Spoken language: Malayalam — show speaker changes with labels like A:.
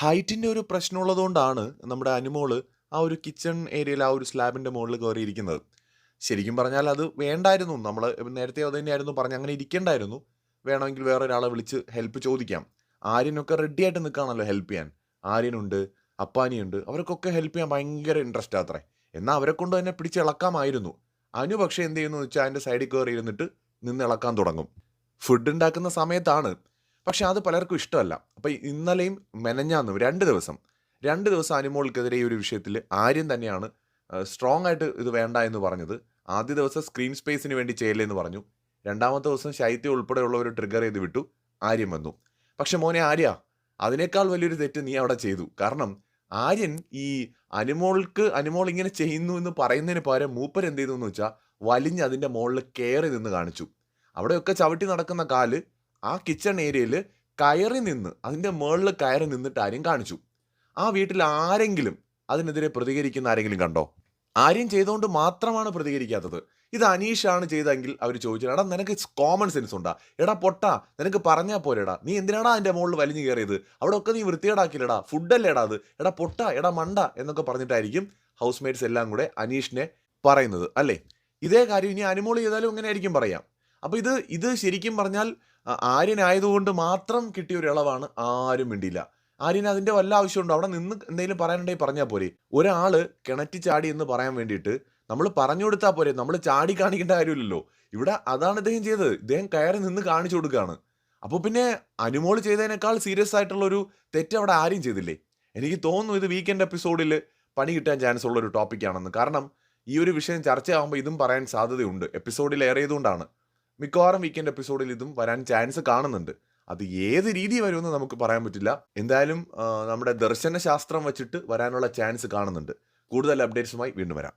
A: ഹൈറ്റിന്റെ ഒരു പ്രശ്നമുള്ളതുകൊണ്ടാണ് നമ്മുടെ അനുമോൾ ആ ഒരു കിച്ചൺ ഏരിയയിൽ ആ ഒരു സ്ലാബിന്റെ മുകളിൽ കയറിയിരിക്കുന്നത്. ശരിക്കും പറഞ്ഞാൽ അത് വേണ്ടായിരുന്നു. നമ്മൾ നേരത്തെ അത് തന്നെയായിരുന്നു പറഞ്ഞ് അങ്ങനെ ഇരിക്കേണ്ടായിരുന്നു. വേണമെങ്കിൽ വേറെ ഒരാളെ വിളിച്ച് ഹെൽപ്പ് ചോദിക്കാം. ആര്യനൊക്കെ റെഡി ആയിട്ട് നിൽക്കുകയാണല്ലോ ഹെൽപ്പ് ചെയ്യാൻ. ആര്യനുണ്ട് അപ്പാനിയുണ്ട്. അവർക്കൊക്കെ ഹെൽപ്പ് ചെയ്യാൻ ഭയങ്കര ഇൻട്രസ്റ്റ് അത്രേ. എന്നാൽ അവരെ കൊണ്ട് തന്നെ പിടിച്ചിളക്കാമായിരുന്നു അനു പക്ഷേ എന്ത് ചെയ്യുന്നു വെച്ചാൽ അതിന്റെ സൈഡിൽ കയറി ഇരുന്നിട്ട് നിന്ന് ഇളക്കാൻ തുടങ്ങും. ഫുഡ് ഉണ്ടാക്കുന്ന സമയത്താണ്. പക്ഷെ അത് പലർക്കും ഇഷ്ടമല്ല. അപ്പം ഇന്നലെയും മെനഞ്ഞാന്നും രണ്ട് ദിവസം രണ്ട് ദിവസം അനുമോൾക്കെതിരെ ഈ ഒരു വിഷയത്തിൽ ആര്യം തന്നെയാണ് സ്ട്രോങ് ആയിട്ട് ഇത് വേണ്ട എന്ന് പറഞ്ഞത്. ആദ്യ ദിവസം സ്ക്രീൻ സ്പേസിന് വേണ്ടി ചെയ്യല്ലേ എന്ന് പറഞ്ഞു. രണ്ടാമത്തെ ദിവസം ശൈത്യം ഒരു ട്രിഗർ ചെയ്ത് വിട്ടു ആര്യം വന്നു. പക്ഷെ മോനെ ആര്യ അതിനേക്കാൾ വലിയൊരു തെറ്റ് നീ അവിടെ ചെയ്തു. കാരണം ആര്യൻ ഈ അനുമോൾക്ക് അനുമോൾ ഇങ്ങനെ ചെയ്യുന്നു എന്ന് പറയുന്നതിന് പകരം മൂപ്പർ എന്ത് ചെയ്തു എന്ന് വെച്ചാൽ വലിഞ്ഞ് അതിന്റെ മുകളിൽ കയറി നിന്ന് കാണിച്ചു. അവിടെയൊക്കെ ചവിട്ടി നടക്കുന്ന കാൽ ആ കിച്ചൺ ഏരിയയിൽ കയറി നിന്ന് അതിന്റെ മുകളിൽ കയറി നിന്നിട്ട് ആരെയും കാണിച്ചു. ആ വീട്ടിൽ ആരെങ്കിലും അതിനെതിരെ പ്രതികരിക്കുന്ന ആരെങ്കിലും കണ്ടോ? ആര്യം ചെയ്തുകൊണ്ട് മാത്രമാണ് പ്രതികരിക്കാത്തത്. ഇത് അനീഷാണ് ചെയ്തെങ്കിൽ അവർ ചോദിച്ചു എടാ നിനക്ക് കോമൺ സെൻസ് ഉണ്ടാ? എടാ പൊട്ടാ നിനക്ക് പറഞ്ഞാൽ പോരെടാ. നീ എന്തിനാടാ അതിന്റെ മുകളിൽ വലിഞ്ഞു കയറിയത്? അവിടെ ഒക്കെ നീ വൃത്തികേടാക്കില്ലടാ ഫുഡല്ലേടാ അത്? എടാ പൊട്ടാ എടാ മണ്ട എന്നൊക്കെ പറഞ്ഞിട്ടായിരിക്കും ഹൗസ് മേറ്റ്സ് എല്ലാം കൂടെ അനീഷിനെ പറയുന്നത് അല്ലേ? ഇതേ കാര്യം ഇനി അനുമോൾ ചെയ്താലും ഇങ്ങനെ ആയിരിക്കും പറയാം. അപ്പോൾ ഇത് ഇത് ശരിക്കും പറഞ്ഞാൽ ആര്യനായതുകൊണ്ട് മാത്രം കിട്ടിയ ഒരു ഇളവാണ് ആരും മിണ്ടിയില്ല. ആര്യന് അതിന്റെ വല്ല ആവശ്യമുണ്ടോ? അവിടെ നിന്ന് എന്തെങ്കിലും പറയാനുണ്ടെങ്കിൽ പറഞ്ഞാൽ പോരെ. ഒരാൾ കിണറ്റി ചാടി എന്ന് പറയാൻ വേണ്ടിയിട്ട് നമ്മൾ പറഞ്ഞു കൊടുത്താൽ പോരെ. നമ്മൾ ചാടി കാണിക്കേണ്ട കാര്യമില്ലല്ലോ. ഇവിടെ അതാണ് ഇദ്ദേഹം ചെയ്തത്. ഇദ്ദേഹം കയറി നിന്ന് കാണിച്ചു കൊടുക്കുകയാണ്. അപ്പോൾ പിന്നെ അനുമോൾ ചെയ്തതിനേക്കാൾ സീരിയസ് ആയിട്ടുള്ള ഒരു തെറ്റ് അവിടെ ആരും ചെയ്തില്ലേ? എനിക്ക് തോന്നുന്നു ഇത് വീക്കെൻഡ് എപ്പിസോഡിൽ പണി കിട്ടാൻ ചാൻസ് ഉള്ള ഒരു ടോപ്പിക്കാണെന്ന് കാരണം ഈ ഒരു വിഷയം ചർച്ചയാകുമ്പോൾ ഇതും പറയാൻ സാധ്യതയുണ്ട്. എപ്പിസോഡിൽ ഏറിയതുകൊണ്ടാണ് മിക്കവാറും വീക്കെൻഡ് എപ്പിസോഡിൽ ഇതും വരാൻ ചാൻസ് കാണുന്നുണ്ട്. അത് ഏത് രീതി വരുമെന്ന് നമുക്ക് പറയാൻ പറ്റില്ല. എന്തായാലും നമ്മുടെ ദർശന ശാസ്ത്രം വെച്ചിട്ട് വരാനുള്ള ചാൻസ് കാണുന്നുണ്ട്. കൂടുതൽ അപ്ഡേറ്റ്സുമായി വീണ്ടും വരാം.